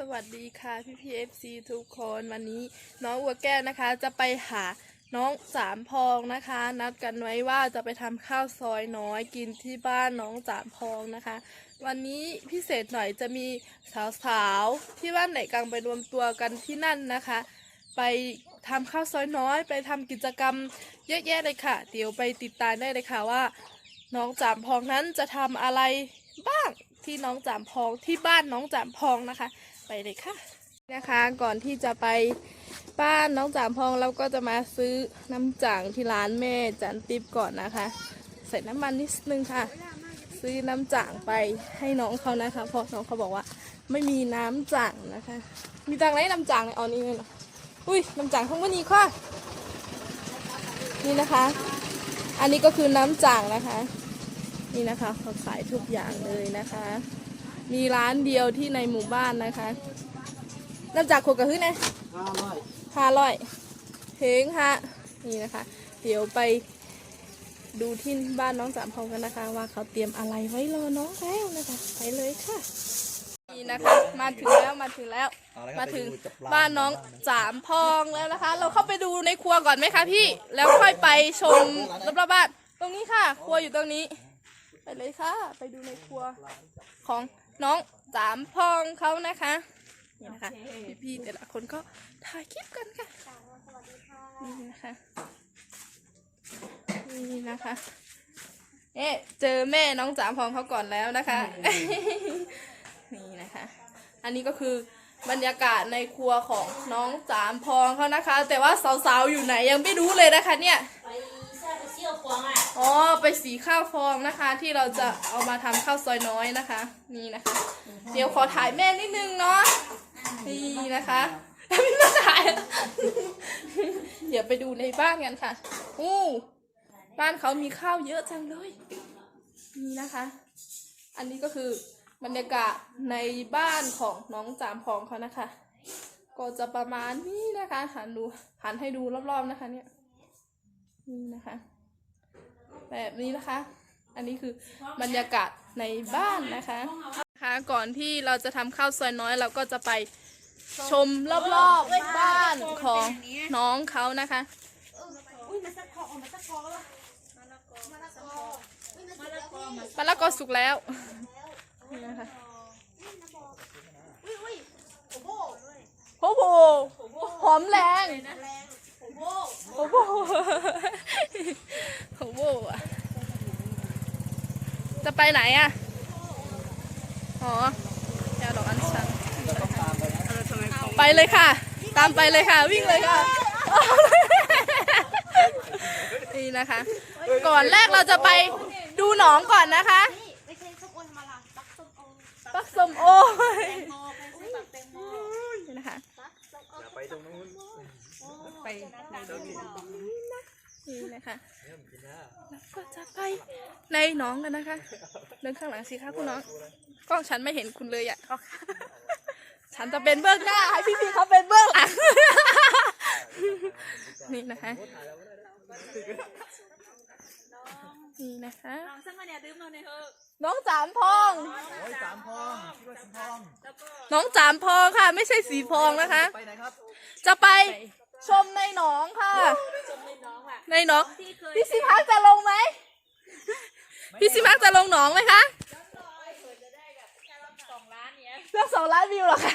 สวัสดีค่ะพี่พีเอฟซีทุกคนวันนี้น้องอัวแก้วนะคะ จะไปหาน้องสามพองนะคะ นัดกันไว้ว่าจะไปทำข้าวซอยน้อยกินที่บ้านน้องสามพองนะคะ วันนี้พิเศษหน่อยจะมีสาวๆที่บ้านไหนกลางไปรวมตัวกันที่นั่นนะคะ ไปทำข้าวซอยน้อย ไปทำกิจกรรมเยอะแยะเลยค่ะ เดี๋ยวไปติดตามได้เลยค่ะว่า น้องจามพองนั้นจะทำอะไรบ้างที่น้องจามพองที่บ้านน้องจามพองนะคะ ไปเลยค่ะนะคะก่อนที่จะไปบ้านน้องจามพองเราก็จะมาซื้อน้ำจ่างที่ร้านแม่จันติบก่อนนะคะ ใส่น้ำมันนิดนึงค่ะ ซื้อน้ำจ่างไปให้น้องเขานะคะเพราะน้องเขาบอกว่าไม่มีน้ำจ่างนะคะ มีตังไหนน้ำจ่างในเอานี้เลยเหรออุ้ยน้ำจ่างทั้งวันนี้ค่ะ นี่นะคะ อันนี้ก็คือน้ำจ่างนะคะ นี่นะคะเขาขายทุกอย่างเลยนะคะ มีร้านเดียวที่ในหมู่บ้านนะคะน้ำจากขวดกระหึ่นะห้าร้อยห้าร้อยเพลงฮะนี่นะคะ เดี๋ยวไปดูที่บ้านน้องสามพองกันนะคะ ว่าเขาเตรียมอะไรไว้รอน้องแล้วนะคะไปเลยค่ะนี่นะคะมาถึงแล้วมาถึงแล้วมาถึงบ้านน้องสามพองแล้วนะคะ เราเข้าไปดูในครัวก่อนไหมคะพี่แล้วค่อยไปชมรอบๆบ้านตรงนี้ค่ะ ครัวอยู่ตรงนี้ ไปเลยค่ะ ไปดูในครัวของน้องสามพองเขานะคะ นี่นะคะ พี่ๆแต่ละคนก็ถ่ายคลิปกันค่ะ นี่นะคะ นี่นะคะ เอ๊ะเจอแม่น้องสามพองเขาก่อนแล้วนะคะ นี่นะคะ อันนี้ก็คือบรรยากาศในครัวของน้องสามพองเขานะคะ แต่ว่าสาวๆอยู่ไหนยังไม่รู้เลยนะคะเนี่ย ข้าวฟองอะอ๋อไปสีข้าวฟองนะคะ ที่เราจะเอามาทำข้าวซอยน้อยนะคะ นี่นะคะ เดี๋ยวขอถ่ายแม่นิดนึงเนาะนี่นะคะไม่มาถ่ายเดี๋ยวไปดูในบ้านกันค่ะอู้บ้านเขามีข้าวเยอะจังเลยนี่นะคะ อันนี้ก็คือบรรยากาศในบ้านของน้องจามพองเขานะคะ ก็จะประมาณนี้นะคะหันดูหันให้ดูรอบๆนะคะเนี่ยนี่นะคะ แบบนี้นะคะ อันนี้คือบรรยากาศในบ้านนะคะนะคะก่อนที่เราจะทำข้าวซอยน้อยเราก็จะไปชมรอบๆบ้านของน้องเขานะคะมะละกอสุกแล้วนี่นะคะโอ้โหหอมแรงโอ้โหโอ้โหอะ จะไปไหนอะ อ๋อแอลดอกอัญชันต้องตามไปนะไปเลยค่ะ ตามไปเลยค่ะ วิ่งเลยค่ะ นี่นะคะ ก่อนแรกเราจะไปดูหนองก่อนนะคะไม่ใช่ส้มโอธรรมดาปักส้มโอปักสมโอแตงโมไปซื้อปักแตงโมนี่นะคะปักส้มโอไปตรงนู้นไปในดอกนี่นะคะแล้วก็จะไปในหนองกันนะคะเดินข้างหลังสิคะคุณน้องกล้องฉันไม่เห็นคุณเลยอะฉันจะเป็นเบื้องหน้าให้พี่ๆเขาเป็นเบื้องหลังนี่นะคะนี่นะคะลองสักมาเนี่ยดื่มเราในเถอะน้องจามพองโอ้ยสามพองคิดว่าสีทองแล้วก็น้องจามพองค่ะ ไม่ใช่สีพองนะคะไปไหนครับจะไปชมในหนองค่ะชมในน้องอะในหนองที่เคยพี่สิพักจะลงไหมพี่สิพักจะลงหนองไหมคะสองล้านเนี้ยเรื่องสองล้านวิวเหรอคะ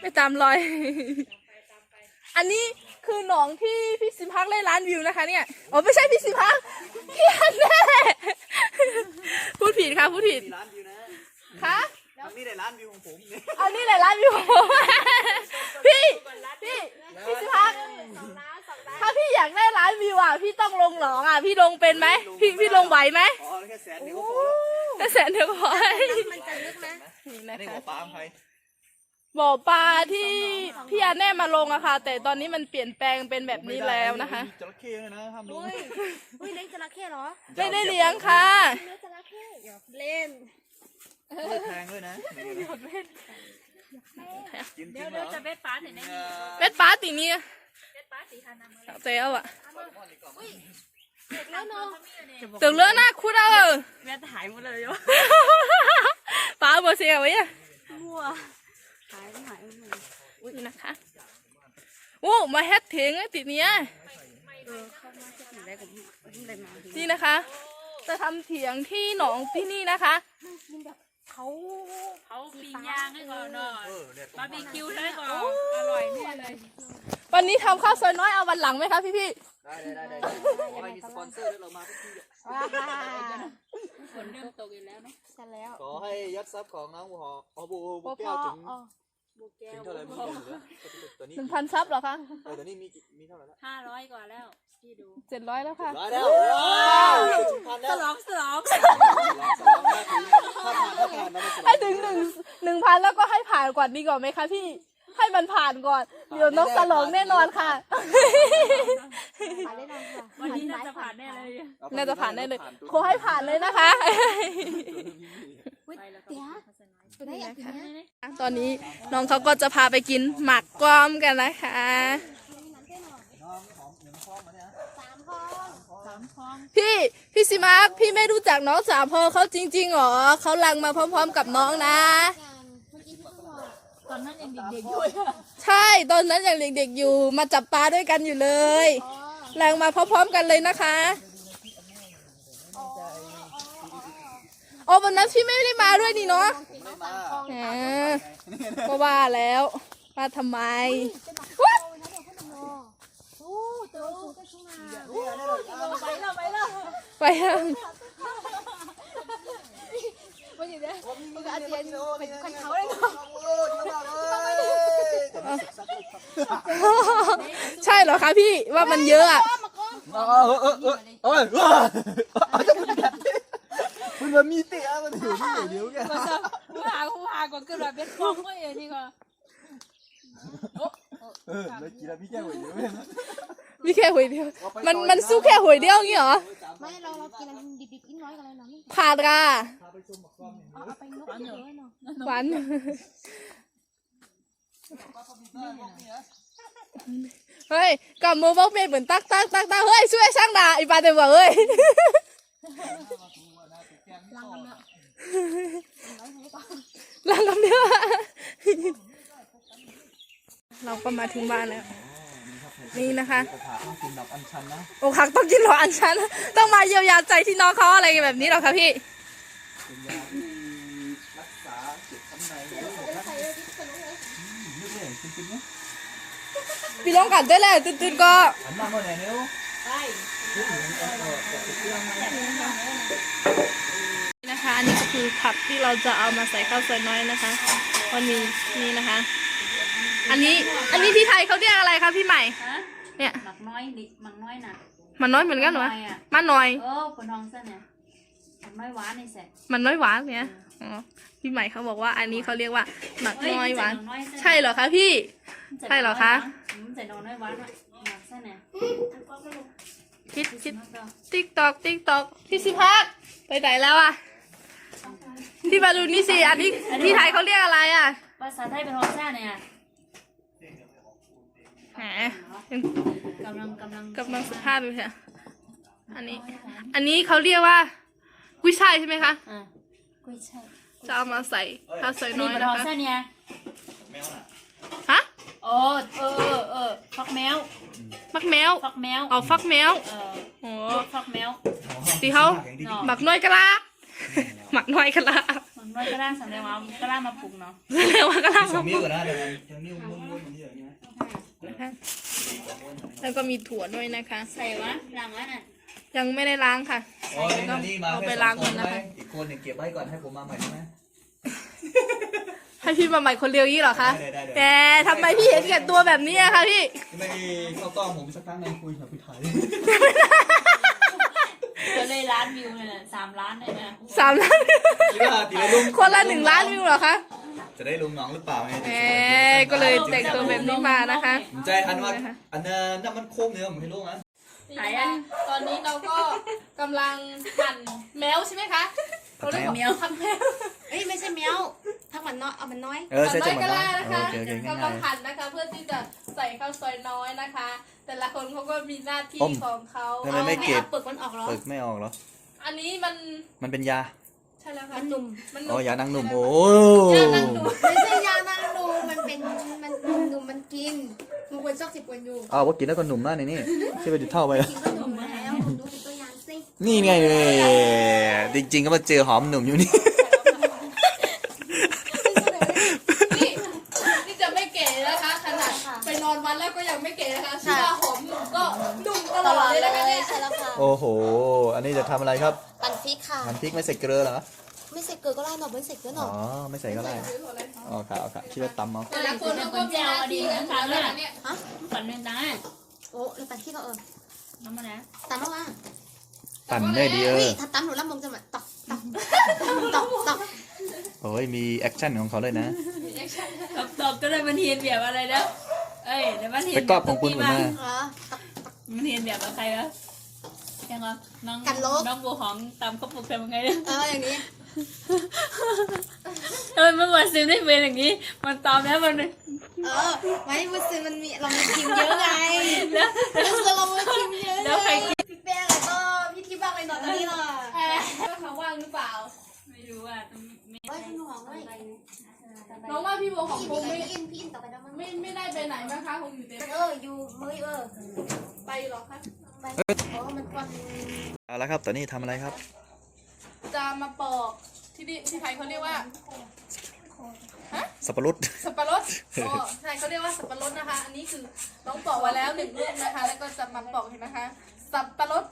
ไปตามรอยอันนี้คือหนองที่พี่สิพักได้ล้านวิวนะคะ เนี่ยอ๋อไม่ใช่พี่สิพักพี่อันแน่พูดผิดค่ะพูดผิดมีร้านวิวนะ คะ ทางนี้ได้ร้านวิวของผมเนี่ยอันนี้แหละล้านวิวพี่ พี่ พี่สิพักสองล้านสองล้านถ้าพี่อยากได้ล้านวิวอะ พี่ต้องลงหนองอะ พี่ลงเป็นไหม พี่ พี่ลงไหวไหมอ๋อแค่แสนเดียวก็พอแล้วแต่แสนเดียวพอมันจะลึกไหมนี่อันะนนี้คะหัวปลาของใครบ่อปลาที่พี่อาแน่มาลงอะค่ะ แต่ตอนนี้มันเปลี่ยนแปลงเป็นแบบนี้แล้วนะคะ จระเข้เลยนะห้ามลงอุ้ยอุ้ยเลี้ยงจระเข้เหรอไม่ได้เลี้ยงค่ะ เลี้ยงจระเข้เดี๋ยวเล่น ไม่แพงด้วยนะกินจริเดี๋ยวงเหรเดี๋ยวอจะเบ็ดป้าเห็นไหมเม็ดปลาตีนี้เบ็ดป้าสีทานามาเจ้าอะเด็กแล้วเนาะตึงเลือหน้าคุดเอาแม่ถ่ายหมดเลยโยป้าบอเสียไว้อะมั่วหายหายหมดนี่นะคะโอ้มาแฮตเถงอะติดเนี้ยเออเข้ามาจะถึงได้กับได้มาถึงนี่นะคะ จะทำเถียงที่หนองที่นี่นะคะกินแบบ เขาเขาปิ้งย่างให้ก่อนหน่อยเออเนี่ยบาร์บีคิวให้ก่อนอร่อยแน่เลยวันนี้ทำข้าวซอยน้อยเอาวันหลังไหมคะพี่พี่ได้ได้ได้ได้ขอให้มีสปอนเซอร์ด้วยเรามาทุกที่อะว้าฝนเริ่มตกอีกแล้วเนาะจะแล้ว ขอให้ยัดซับของน้องบัวหออ๋อบัวบัวแก้วถึงบุกแก้ถึวงเท่าไหร่ไม่รู้เหลือตอนนี้หนึ่งพันซับเหรอคะเออตอนนี้มีกี่มีเท่าไหร่แล้วห้าร้อยกว่าแล้วพี่ดูเจ็ดร้อยแล้วค่ะร้อยแล้วว้าวถึงพันสแล้วลองสลองสองสองห้าถึงถ้าผ่านถ้าผ่านเราไม่สลอง ให้ถึงหนึ่งหนึ่งพันแล้วก็ให้ผ่านก่อนดีกว่าไหมคะพี่ ให้มันผ่านก่อน เดี๋ยวน้องสลองแน่นอนค่ะ ผ่านได้นอนค่ะวันนี้น่าจะผ่านแน่เลยน่าจะผ่านได้เลย ขอให้ผ่านเลยนะคะไปแล้วก็เดี๋ยวตัวนี้อย่างนี้ตอนนี้น้องเขาก็จะพาไปกินหมักกล้อมกันนะคะ พี่พี่สิมาร์คพี่ไม่รู้จักน้องสามพอเขาจริงๆหรอเขาลังมาพร้อม ๆ กับน้องนะงานเมื่อกี้พี่ก็บอกตอนนั้นยังเด็กๆอยู่เลยใช่ตอนนั้นยังเด็กๆอยู่ มาจับปลาด้วยกันอยู่เลยอ๋อลังมาพร้อมๆกันเลยนะคะโอ้วันนั้นพี่ไม่ได้มาด้วยนี่เนาะกินน้องสามพองแหมก็ว่าแล้วมาทำไม ว้าวนะเดี๋ยวขึ้นมาโอ้ตัว สูงก็ชุ่มมาไปแล้วไปแล้วไปยังวันนี้เนี่ยมันก็อาเจียนเป็นคนเขาเลยเนาะใช่เหรอคะพี่ว่ามันเยอะอะเออเออเออเออเออเออจะพูดกันมันมันมีเตะมันอยู่ที่ไหนเดียวแกผู้หาผู้หากว่าเกิดแบบเป็นฟองก็เองนี่ก็เออแล้วกินแล้วพี่แก้วอยู่ไหม มีแค่หวยเดียว มันมันสู้แค่หวยเดียวงี้เหรอไม่เราเรากินอะไรดิบๆนิดน้อยกันเลยเนาะผ่านค่ะเอาเอาไปนกเยอะเนาะหวานเฮ้ยกับมือบอกเมย์เหมือนตักตักตักตักเฮ้ยช่วยช่างด่าอีปาเดี๋ยวบอกเฮ้ยลังเนาะลังคำเดียวอะเราก็มาถึงบ้านแล้ว นี่นะคะกระถาต้องกินดอกอัญชันนะอกหักต้องกินหรออันชันต้องมาเยียวยาใจที่น้องเขาอะไรแบบนี้หรอคะพี่เป็นยาที่รักษาเจ็บข้างในแล้วหมดแล้วนึกเลยจริงๆนะพี่น้องกันได้แล้วตื่นๆก็หันมาเมื่อไหร่เนี่ยไปนะคะ อันนี้ก็คือผักที่เราจะเอามาใส่ข้าวซอยน้อยนะคะวันนี้นี่นะคะ อันนี้ อันนี้ที่ไทยเขาเรียกอะไรคะพี่ใหม่ ฮะเนี่ย หมักน้อยนิดหมักน้อยน่ะมันน้อยเหมือนกันเหรอน้อยอะมันน้อย เออคนท้องเส้นเนี่ยหมักน้อยหวานนี่แสมันน้อยหวานเนี่ยอ๋อพี่ใหม่เขาบอกว่าอันนี้เขาเรียกว่าหมักน้อยหวาน ใช่เหรอคะพี่ ใช่เหรอคะใส่นอนน้อยหวานอะหมักเส้นเนี่ยคิดคิดติ๊กตอกติ๊กตอกพี่สิพักไปไหนแล้วอะพี่มาดูนี่สิอันนี้ที่ไทยเขาเรียกอะไรอะ ภาษาไทยเป็นท้องเส้นเนี่ยแหมยัง กำลังกำลังกำลังสุภาพอยู่ค่ะอันนี้ อันนี้เขาเรียกว่ากุ้ยช่ายใช่ไหมคะอะกุ้ยช่ายจะเอามาใส่ข้าวซอยอันน้นี้อยเป็นนะท้องคะเส้นเนี่ยฮะโอ้เออเออเออฟักแมวฟักแมวฟักแมวเอาฟักแมวเออโอ้รสฟักแมวที่เขาเนาะหมักน้อยกะลาหมักน้อยกะลามันน้อยก็ได้สำเร็จว่าก็ได้มาปรุงเนาะเรียกว่ากะลาสองนิ้วก่อนนะเดี๋ยวยังนิ้วม้วนๆอย่างนี้อย่าง นี้นะคะ แล้วก็มีถั่วด้วยนะคะ ใส่วะหลังวะน่ะยังไม่ได้ล้างค่ะอ๋อนี่นี่มาเอาไปแค่สล้าองงคก่อนนนะไหมคะ อีกคนหนึ่งเก็บไว้ก่อนให้ผมมาใหม่ได้ไหม ให้พี่มาใหม่คนเดียวยี่เหรอคะได้ได้ได้ แต่ทำไมพี่เห็นแก่ตัวแบบนี้อะคะพี่ ไม่เข้ากล้องผมสักครั้งในคุยกับพี่ไทยก็เลยล้านวิวเลยน่ะสามล้านเลยนะสามล้าน คิดว่าตีละลุงคนละหนึ่งล้านวิวเหรอคะ จะได้ลุงน้องหรือเปล่าไงแหมก็เลยแต่งตัวแบบนี้มานะคะ ผมใจอันว่าอันนั้นน้ำมันโค้งเนื้อผมให้ลุงนะไหนอะ ตอนนี้เราก็กำลังหั่นแมวใช่ไหมคะเราเรียกว่าหั่นแมวเอ้ยไม่ใช่แมวทักมันน้อยเอามันน้อยเออใช่น้จัองยหวะกะนั้ลานนะคะโอเคโอเคง่ายกำลังหั่นนะคะ เพื่อที่จะใส่ข้าวซอยน้อยนะคะ แต่ละคนเขาก็มีหน้าที่ต้มของเขาทำไมไม่เก็บอาเปลือกมันออกเหรอเปิดไม่ออกเหรออันนี้มันมันเป็นยา ใช่แล้วค่ะมันหนุ่มมันอ๋อยานางหนุ่มโอ้ไม่ใช่ยานางหนุ่มมันเป็นมันหนุ่มมันกินมันควรชอบสิบควรอยู่เอาว่ากินแล้วก็หนุ่มมากในนี่ใช่ไปดิเท่าไปกินก็หนุ่มแล้วคุณดูเป็นตัวอย่างสินี่ไงเลยจริง ๆ ก็มาเจอหอมหนุ่มอยู่นี่ นี่นี่จะไม่เก๋นะคะ ขนาดไปนอนวันแล้วก็ยังไม่เก๋นะคะชื่อว่าหอมหนุ่มก็หนุ่มตลอดเลยนะคะเนี่ย ใช่แล้วค่ะ โอ้โห อันนี้จะทำอะไรครับปั่ นพริกค่ะหั่นพริกไม่ใส่เกลือเหรอ ไม่ใส่เกลือก็ได้หนอไม่ใส่เกลือหนอ๋ออไม่ใส่ก็ได้อ๋อค่ะเอาค่ะคิดว่าตำเอาแต่ละคนเขาก็มีหน้าที่กันหมดเลยนะเนี่ยฮะฝันเป็นตาโอ้แล้วปั่นพริกก็เออน้ำมันนะตันแล้วว่าปั่นได้ดีเอเฮ้ยอถ้าตันหนูแล้วมงจะแบบตอกตอกตอกตอกโอ้ยมีแอคชั่นของเขาเลยนะตอบตอบก็ได้มันเทียนแบบอะไรนะเอ้ยเดี๋ยวมันเทียนไปกรอบของคุณหัวหน้าเหรอตอกมันเทียนแบบกับใครวะ ยังไงน้องกันลบน้องบัวหองตามข้าวปุกทำยังไงเนี่ยเอออย่างนี้ทำไมเมื่อวันซื้อได้เป็นอย่างนี้ มันตามแล้วมันเออไว้มุสลิมมันมีเรามีคิมเยอะไงแล้วมุสลิมเรามีคิมเยอะแล้วใครพี่แป้งแล้วก็พี่ที่บ้างเลยหนอนตอนนี้ล่ะแอบว่าเขาว่างหรือเปล่า ไม่รู้อะต้องไม่เฮ้ยคุณหอมเว้ยน้องว่าพี่บัวของพี่คงไม่อินพี่อินต่อไปแล้วมั้งไม่ไม่ได้ไปไหนบ้างคะคงอยู่เต็มเอออยู่มือเออไปหรอคะ ไปอ๋อมันกวนเอาละครับตอนนี้ทำอะไรครับ จะมาปอกที่นี่ที่ไทยเขาเรียกว่าสับปะรด สับปะรดอ๋อใช่เขาเรียกว่าสับปะรดนะคะ อันนี้คือน้องปอกไว้แล้วหนึ่งลูกนะคะ แล้วก็จะมาปอกเห็นนะคะ สับปะรด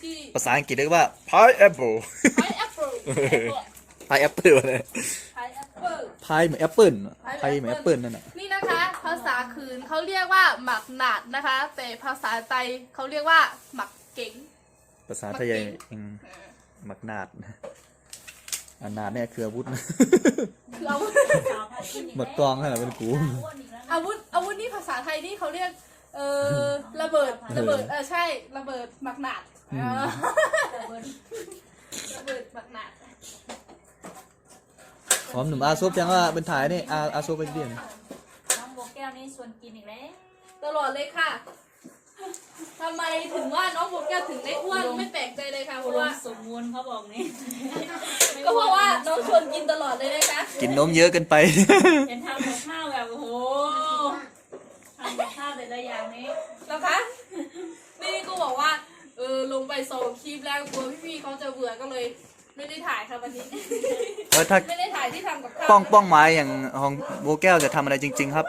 ที่ภาษาอังกฤษเรียกว่า pineapple ไพแอปเปิล pineapple เลย ไพแอปเปิล พายเหมือนแอปเปิ้ลพายเหมือนแอปเปิ้ลนั่นน่ะนี่นะคะ ภาษาคืนเขาเรียกว่าหมักหนาดนะคะ แต่ภาษาไทยเขาเรียกว่าหมักเก๋งภาษาไทยอืมมักนาดอันนาดเนี่ยคืออาวุธคืออาวุธหมดกองขนาดเป็นกูอาวุธอาวุธนี่ภาษาไทยนี่เขาเรียกเออระเบิดระเบิดเออใช่ระเบิดหมักหนาดเออระเบิดหมักหนาด หอมหนุ่มอาซุปยังว่าเป็นถ่ายนี่อาอาซุปเป็นเดียนน้องบัวแก้วนี่ชวนกินอีกแล้วตลอดเลยค่ะทำไมถึงว่าน้องโบแก้วถึงได้อ้วนไม่แปลกใจเลยค่ะเพอุราะดมว่าสมบูรณ์เขาบอกนี่ก็เพราะว่าน้องชวนกินตลอดเลยนะคะกินนมเยอะเกินไปเห็นทำกับข้าวแบบโอ้โหทำกับข้าวแต่ละอย่างนี้นะคะนี่ก็บอกว่าเออลงไปโซคลิปแล้วกลัวพี่ๆเขาจะเบื่อก็เลย ไม่ได้ถ่ายค่ะวันนี้ เออถ้าไม่ได้ถ่ายที่ทำกับข้าวป้องป้องไม้อย่างของโบแก้วจะทำอะไรจริง ๆ ครับ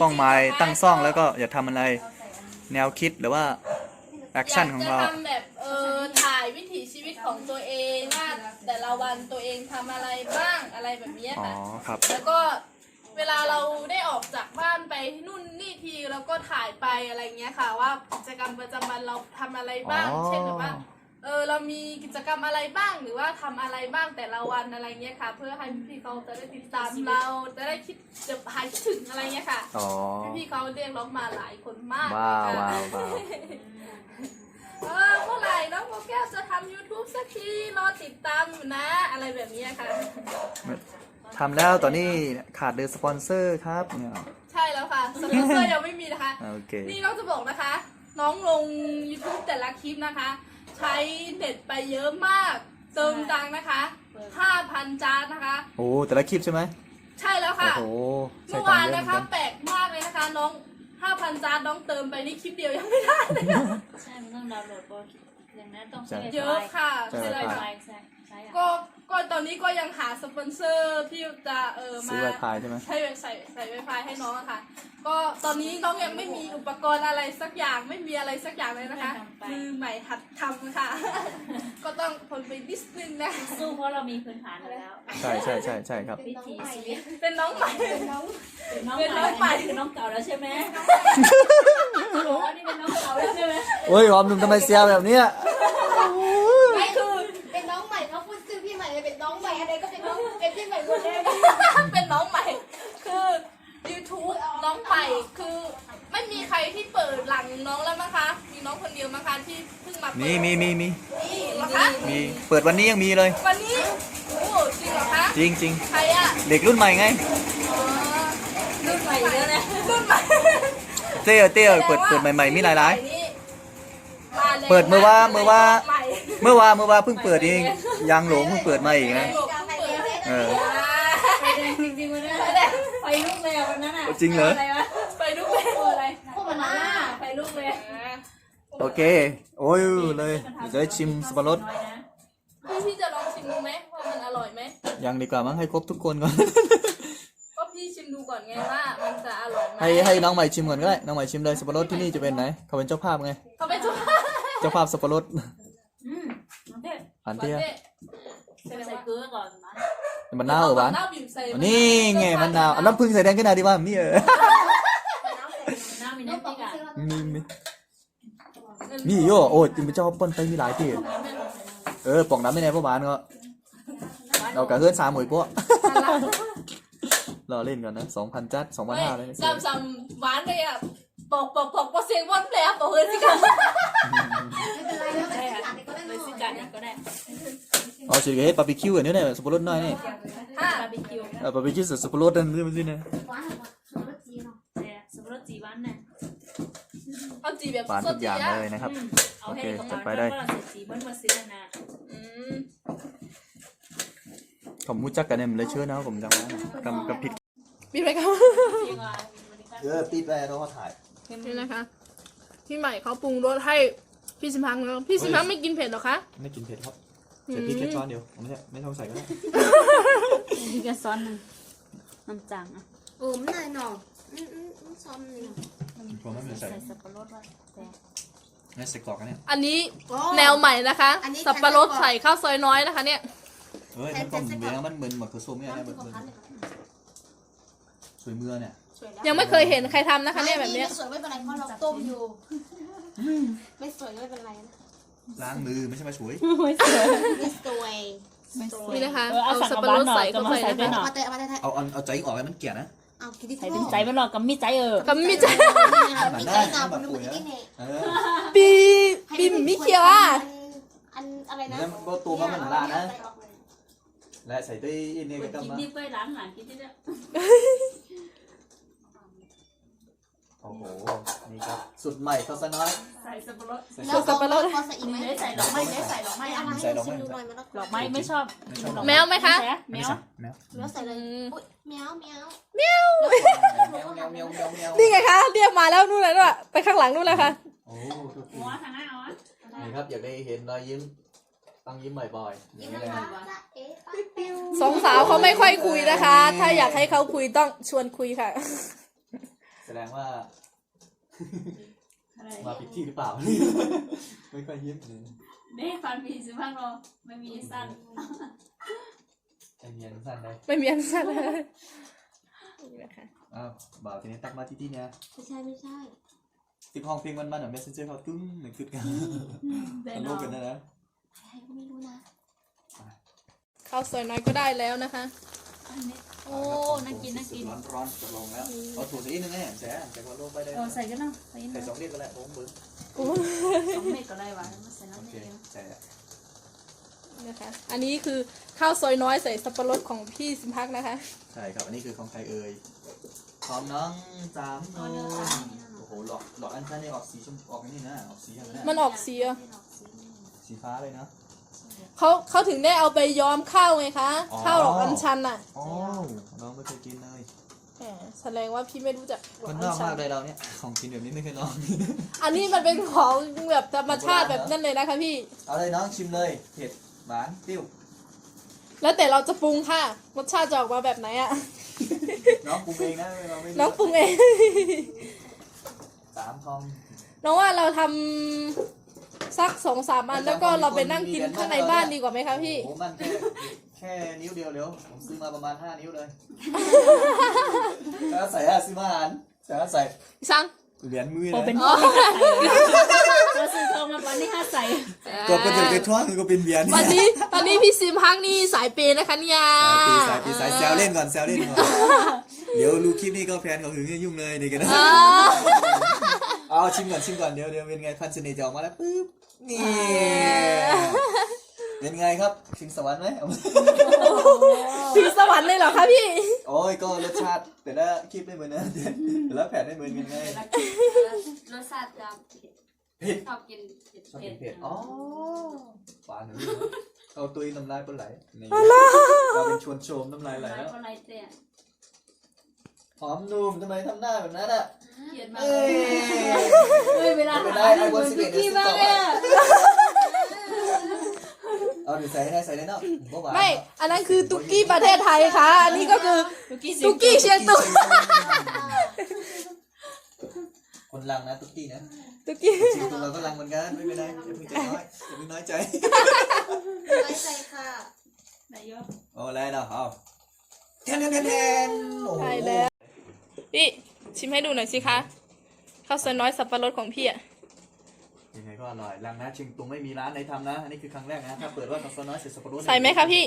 ป้องไม้ตั้งซ่องแล้วก็อย่าทำอะไรแนวคิดหรือว่าแอคชั่นของอยาเรากจะทำแบบเออถ่ายวิถีชีวิตของตัวเองว่าแต่ละวันตัวเองทำอะไรบ้างอะไรแบบนี้อ๋อค่ะ ครับ แล้วก็เวลาเราได้ออกจากบ้านไปนู่นนี่ทีเราก็ถ่ายไปอะไรเงี้ยค่ะ ว่ากิจกรรมประจำวันเราทำอะไรบ้าง อ๋อ เช่นแบบว่า เออเรามีกิจกรรมอะไรบ้างหรือว่าทำอะไรบ้างแต่ละวันอะไรเงี้ยค่ะ เพื่อให้พี่ๆเขาจะได้ติดตามเราจะได้คิดจะหายคิดถึงอะไรเงี้ยค่ะ อ๋อ พี่ๆเขาเรียกร้องมาหลายคนมากว้าวเลยว้าค่ะวว้าว เออเมื่อไหร่น้องโมแก้วจะทำ YouTube สักทีรอติดตามอยู่นะ อะไรแบบนี้ค่ะ ทำแล้วตอนนี้ขาดเดือสปอนเซอร์ครับเนี่ยใช่แล้วค่ะสปอนเซอร์ยังไม่มีนะคะ โอเค นี่น้องจะบอกนะคะ น้องลง YouTube แต่ละคลิปนะคะ ใช้เน็ตไปเยอะมาก เติมตังค์นะคะ5,000จานนะคะ โอ้แต่ละคลิปใช่ไหมใช่แล้วโอ้ค่ะโหใช้เมื่อตังวานค์เยอะเหมืนะอนคะกัน แปลกมากเลยนะคะน้อง5,000จานน้องเติมไปนี่คลิปเดียวยังไม่ได้เลยค่ะใช่ มันต้องดาวน์โหลดโปรอย่างนั้นต้องใช่ใช้เยอะค่ะใช่ ใช่เลยใช่ค่ะใช่ใช่อะก็ ก็ตอนนี้ก็ยังหาสปอนเซอร์ที่จะเออมาซื้อไวไฟใช่ไหม ใช่ใส่ใส่ไวไฟให้น้องอะค่ะ ก็ตอนนี้น้องยังไม่มีอุปกรณ์อะไรสักอย่างไม่มีอะไรสักอย่างเลยนะคะมือใหม่หัดทำค่ะ ก็ต้องทนไปนิดนึงนะ สู้เพราะเรามีพื้นฐานอยู่แล้วใช่ใช่ใช่ใช่ครับ วิธีชีวิตเป็นน้องใหม่ เป็นน้อง เป็นน้องใหม่เป็นน้องเก่าแล้วใช่ไหมบอกว่านี่เป็นน้องเก่าแล้วใช่ไหมโอ้ยหอมหนุ่มทำไมเสียแบบเนี้ย วมั้งคะที่เพิ่งมาเปิดมีมีมีมีนี่เหรอคะมีเปิดวันนี้ยังมีเลย วันนี้โอ้จริงเหรอคะจริงจริงใครอะเด็กรุ่นใหม่ไง อ๋อรุ่นใหม่เยอะนะรุ่นใหม่เตี้ยเตี้ยเปิดเปิดใหม่ๆมีหลายนี่มาแรงเปิดมือว่ามือว่าใหม่ๆเมื่อวานเมื่อวานเพิ่งเปิดเองยางหลงเพิ่งเปิดมาอีกนะเออไฟแดงจริงๆวันนั้นไฟลุกเลยอะวันนั้นอะจริงเหรออะไรวะ ไปดูแม่ โอ้อะไรพวกมันหน้าไฟลุกเลย โอเค โอ้ยเลยเดี๋ยวจะได้ชิมสับปะรดน้อยนะพี่พี่จะลองชิมดูไหมว่ามันอร่อยไหมยังดีกว่ามั้งให้ครบทุกคนก่อน ก็พี่ชิมดูก่อนไงว่ามันจะอร่อยไหมให้ให้น้องใหม่ชิมก่อนก็ได้ น้องใหม่ชิมเลยสับปะรดที่นี่จะเป็นไหน เขาเป็นเจ้าภาพไง เขาไปจุ๊บเจ้าภาพสับปะรดอืมน้องเทพผ่านเตี้ยใส่ใส่เกลือก่อนนะมันน่าวเหรอหวานน้าบีบใส่นี่ไงมันนาวอันน้ำพึ่งใส่แดงกันหนาดีว่ามีเออน้ำมีน้ำพริกอะมี มีมีโยโอ้ยจริงเป็นเจ้าเปิ้ลไปมีหลายที่เออปองน้ำไม่แน่เพราะหวานก็เรากะเฮือนสามหมวยพวกรอเล่นก่อนนะสองพันจัดสองพันไม่ห้าเลยจำจำหวานเลยอะปอกปอกปอกปอกเสียงบอลแล้วปอกเฮ้ยสิกันไม่เป็นไรแล้วได้ไปค่ะซื้อจานนี้ก็ได้เลยซื้อจานนี้ก็ได้เอาสิเฮ้ยบาร์บีคิวอันนี้เนี่ยสับปะรดน้อยนี่ห้าบาร์บีคิวเออบาร์บีคิวใส่สับปะรดนั่นนี่มันสินะหวานหวานรสจีนเนาะ แต่สมมติจีวันน่ะ เอาจีแบบหวานสทุดกอจีย่างอะเลยนะครับเอาให้โอเคกระจัดไปเป๋าได้แล้วก็เราใส่สีมันมาซื้อนะอืมผมรู้จักกันเนี่ยผมเลยเชื่อนะผมจำได้กับกับผิดบีบไปครับเรียกว่าเออปิดไปแล้วเขาถ่ายนี่นะคะพี่ใหม่เขาปรุงรสให้พี่สิมพังแล้วพี่สิมพังไม่กินเผ็ดหรอคะไม่กินเผ็ดครับใส่พริกแค่ช้อนเดียวไม่ใช่ไม่ต้องใส่ก็ได้มีกระซ้อนหนึ่งน้ำจังอะเออมันนายหน่ออืมอืมอืมซ้อมนี่เนาะ ผมไม่เป็นใส่ใส่สับปะรดว่าแต่ไม่ใส่กรอกกันเนี่ยอันนี้โอ้แนวใหม่นะคะ อันนี้ สับปะรดใส่ข้าวซอยน้อยนะคะ เนี่ย เฮ้ยมันก็เหมือนมันเหมือนหมดกระส้มเนี่ยน้ำเหมืจิ้อนมของพันเลยสวยมือเนี่ยสวยแล้วยังไม่เคยเห็นใครทำนะคะเนี่ยแบบเนี้ยไม่สวยไม่เป็นไรเพราะเราต้มอยู่ ไม่สวยไม่เป็นไรนะล้างมือไม่ใช่มาสวย ไม่สวย ไม่สวยไม่สวย นี่นะคะ เออเอาเอาสัสับบปะรดปะรดใส่ใส่ก็เข้ามาไปใส่ด้วยนะคะเนาะเอามาเตะเอามาเตะเอาเอาเอาใจออกให้มันเกลี่ยนะ เอาคิดดิใส่ถึงใจมันหรอกกับมีใจเออก็ไม่ใช่ไม่ใจหนาบนดูมันที่นี่เออปีปีมิเคียวอะอันอะไรนะแล้วก็ตัวมันเหมือนลานะ และใส่ด้วยนี่เปิก็ดกินมาดิบไปร้านหลังกินดิบเนี่ย โอ้โห นี่ครับ สุดใหม่เขาซะน้อย ใส่สับปะรดใส่แล้วเอาพอใส่อีกไหมได้ใส่ดอกไม้ได้ใส่ดอกไม้ไม่อะเอามาให้ชิมดูหน่อยมันดอกไม้ไม่ชอบแมวไหมคะ แมไม่วใช่แมวแล้วใส่เลยอืมอุ้ยแมวแมวแมวแมวแมวแมวแมวนี่ไงคะเรียกมาแล้วนู่นเลยด้วยไปข้างหลังนู่นเลยค่ะโอ้ทุกทีหัวทางหน้าเอาอะนี่ครับ อยากได้เห็นรอยยิ้ม ต้องยิ้มบ่อยๆอย่างยิ้มนี้เลเลยยนะเอ๊ะป้าแป๊วสองสาวเขาไม่ค่อยคุยนะคะ ถ้าอยากให้เขาคุยต้องชวนคุยค่ะ แสดงว่า อะไรมาผิดที่หรือเปล่า ไม่ค่อยยิ้มเลยนี่ฟันมีสิบห้าโลไม่มีสั้นใจเย็นสั้นได้ไม่มีอันสั้นเลยนี่นะคะอ้าวบ่าวทีนี้ตักมาที่ที่เนี้ยไม่ใช่ไม่ใช่ติดห้องเพลงมันมันเหมือนเมสเซนเจอร์เขาตึ้งหนึ่งขึ้นกันแต่ตลเรากกันนะนะ ใครก็ไม่รู้นะ ข้าวซอยน้อยก็ได้แล้วนะคะ โอ้น่ากินน่ากินร้อนร้อนๆจะลงแล้วเอาถั่วสีนึงไงแสะแต่ก็ลงไปได้เออใส่กันเนาะใส่ใส่เนาะสองเรียกก็แล้วโอ้เบิ้งสองเม็ดก็ได้วะมาใส่โอน้ำเคเย็นใส่อะนะคะอันนี้คือข้าวซอยน้อยใส่สับปะรดของพี่สิมพักนะคะ ใช่ครับอันนี้คือของใครเอ่ยของน้องสามโนโอ้โหหลอกหลอกอันชันนี่ออกสีชมพูออกนี่นะออกสีอะไรมันะนออกสีอะสีฟ้าเลยนะ เขาเขาถึงได้เอาไปย้อมข้าวไงคะ อ๋อ ข้าวดอกอัญชันอะโอ้น้องไม่เคยกินเลยแหมแสดงว่าพี่ไม่รู้จักดอกมันอันญอกชัมานกเลยเราเนี่ย ของกินแบบนี้ไม่เคยลอง อันนี้มันเป็นของแบบธรรมชาติแบบนั่นเลยนะคะพี่ เอาเลยน้องชิมเลยเผ็ดหวานเปรี้ยว แล้วแต่เราจะปรุงค่ะรสชาติจะออกมาแบบไหนอะ น้องปรุงเองนะเราไม่รู้น้องปรุงเอง สามทองน้องว่าเราทำ สักสองสามอันแล้วก็เราไปนั่งกินข้างในบ้านดีกว่าไหมคะพี่ โอ้โหมันแค่แค่นิ้วเดียวเร็วผมซื้อมาประมาณห้านิ้วเลยแล้วใส่อะซื้อมาอันใส่แล้วใส่ช่างเหรียญมือโอนะเป็นพ่อไม่ใส่เราซื้อทองมาวันนี้ห้าใส่ก็เป็นถึงจะท่วงก็เป็นเหรียญวันนี้ตอนนี้พี่ซิมพักนี่สายเปย์นะคะเนี่ยสายปีสายปีสายแซวเล่นก่อนแซวเล่นก่อนเดี๋ยวรู้คลิปนี้ก็แฟนเขาถึงจะยุ่งเลยนี่กันนะอ่าเอาชิมก่อนชิมก่อนเดี๋ยวเดี๋ยวเป็นไงพันเสน่ห์จะออกมาแล้วปึ๊บ นี่เป็นไงครับถึงสวรรค์ไหมเอาถึงสวรรค์เลยเหรอคะพี่ โอ้ยก็รสชาติแต่ละคลิปไม่เหมือนนะแต่ละแผ่นไม่เหมือนกันไงรสชาติจะเผ็ดชอบกินเผ็ดชอบกินเผ็ดอ๋อหวานหรือเอาตัวน้ำลายปนไหลนี่เราเป็นชวนโชมน้ำลายไหลหลายแล้วคน หลายเตี้ยหอมนุ่มทำไมทำหน้าแบบนั้นอะเขียนมาเอ้ยเฮ้ยเวลาไม่หาได้ไอ้เหบมืนอนสิบคุเอ็กดกี้สิบมากสองเลยอะเอาดิใส่ให้ได้ใส่ได้เนาะบ่หวานไม่ อันนั้นคือตุกกี้ประเทศไทยค่ะ อันนี้ก็คือคุกกี้ตุกกี้เชียงตุงคนลังนะตุ๊กกี้นะตุกกี้จริงๆตัวเราก็ลังเหมือนกันไม่เป็นไรอย่าเพิ่งใจน้อยอย่าเพิ่งน้อยใจน้อยใจค่ะนายกโอ้แล้วเนาะเอาแทนแทนแทนแทนโอ้โหใช่แล้ว พี่ชิมให้ดูหน่อยสิคะข้าวซอยน้อยสับปะรดของพี่อะยังไงก็อร่อยลังนะเชียงตุงไม่มีร้านไหนทำนะอันนี้คือครั้งแรกนะถ้าเปิดว่าคาเฟ่น้อยเสร็จสับปะรดใส่ไหมคะพี่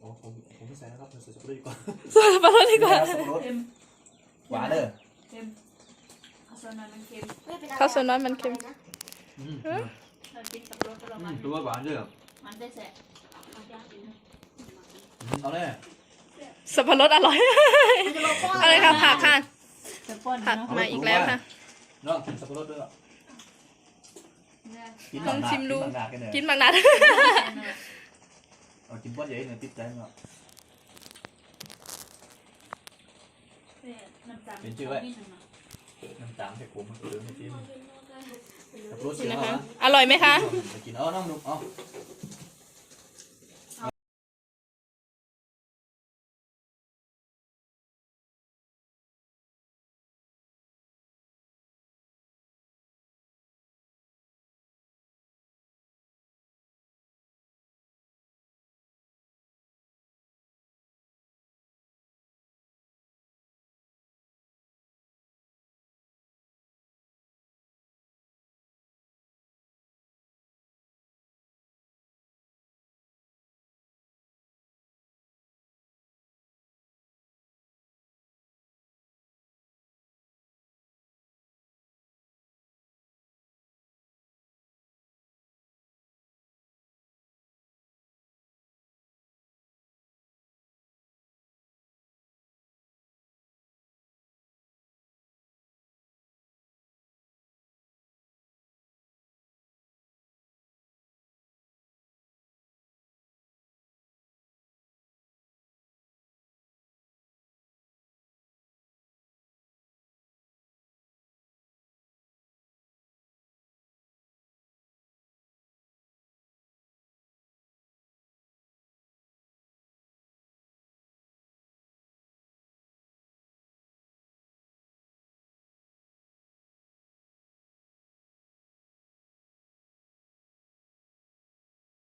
โอ้ผมผมไม่ใส่นะครับผมใส่สับปะรดดีกว่าใส่สับปะรดดีกว่าสับปะรดเค็มหวานเด้อเค็มเอาโซนนั้นมันเค็มไม่เป็นไรข้าวซอยน้อยมันเค็มอืมเรากินกับรสเราอืมันมตัวหวานเด้อมันได้แสบเอาย่างกินเถอะอืมเอาเลยสับปะรดอร่อยอะไรค่ะผักค่ะ จะป้อนผักเนาะมาอีกแล้วค่ะ เนาะกินสับปะรดด้วยเหรอกินลองชิมดูกินหนักๆกันเนี่ยกินบางนัด เอากินป้อนใหญ่เนี่ยติดใจเนาะ เนี่ยน้ำตาลเป็นชื่อไว้ นิดหนึ่งเนาะน้ำตาลใส่ขมมันเกลือไม่กินสับปะรดเสีนี่ยนะคะเหรออร่อยไหมคะ ไปกินเอาน้องนุ๊กเอา